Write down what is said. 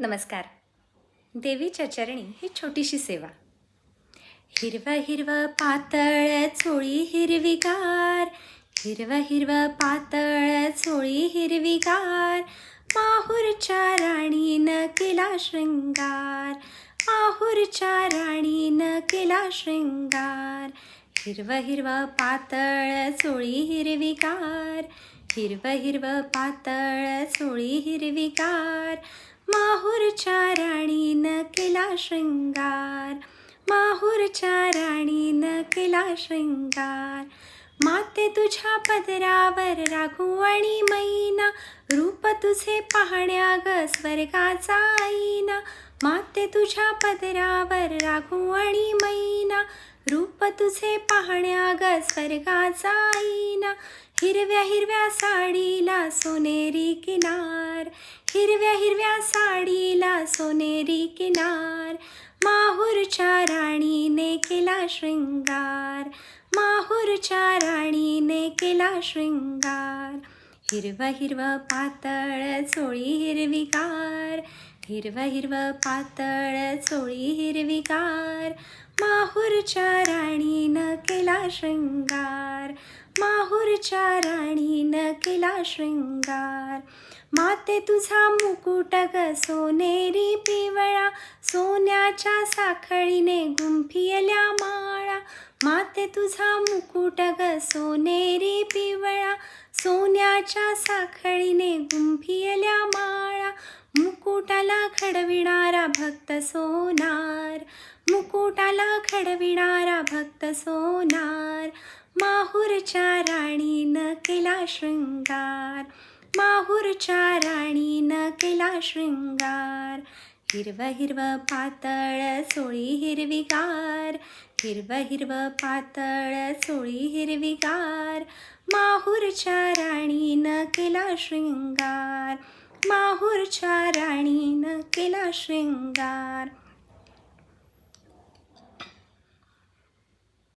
नमस्कार. देवीच्या चरणी ही छोटीशी सेवा. हिरवं हिरवं पातळ चोळी हिरवीगार. हिरवं हिरवं पातळ चोळी हिरवीगार. माहूरच्या राणीनं केला शृंगार. माहूरच्या राणीनं केला शृंगार. हिरवं हिरव पातळ चोळी हिरवीगार. हिरवं हिरवं पातळ चोळी हिरवीगार. माहूरच्या राणीनं केला शृंगार. माहूरच्या राणीनं केला शृंगार. माते तुझ्या पदरावर राघू आणि मैना. रूप तुझे पाहण्या ग स्वर्गाचा आईना. माते तुझ्या पदरावर राघू आणि मैना. रूप तुझे पाहण्या ग स्वर्गाचा आईना. हिरव्या हिरव्या साडीला सोनेरी किनार. हिरव्या हिरव्या साडीला सोनेरी किनार माहूरच्या राणीने केला शृंगार माहूरच्या राणीने केला शृंगार. हिरव हिरव पातळ चोळी हिरवीगार हिरव हिरव पातळ चोळी हिरवीगार माहूरच्या राणीनं केला शृंगार. मोरच्या राणीनं केला शृंगार. माते तुझा मुकुट ग सोनेरी पिवळा सोन्याच्या साखळीने गुंफियल्या माळा. माते तुझा मुकुट ग सोनेरी पिवळा सोन्याच्या साखळीने गुंफियल्या माळा. मुकुटाला खडविणारा भक्त सोनार मुकुटाला खडविणारा भक्त सोनार. माहूरच्या राणीनं केला शृंगार. माहूरच्या राणीनं केला शृंगार. हिरव हिरव पातळ सोळी हिरवीगार हिरव हिरव पातळ सोळी हिरवीगार माहूरच्या राणीनं केला शृंगार. माहूरच्या राणीनं केला शृंगार.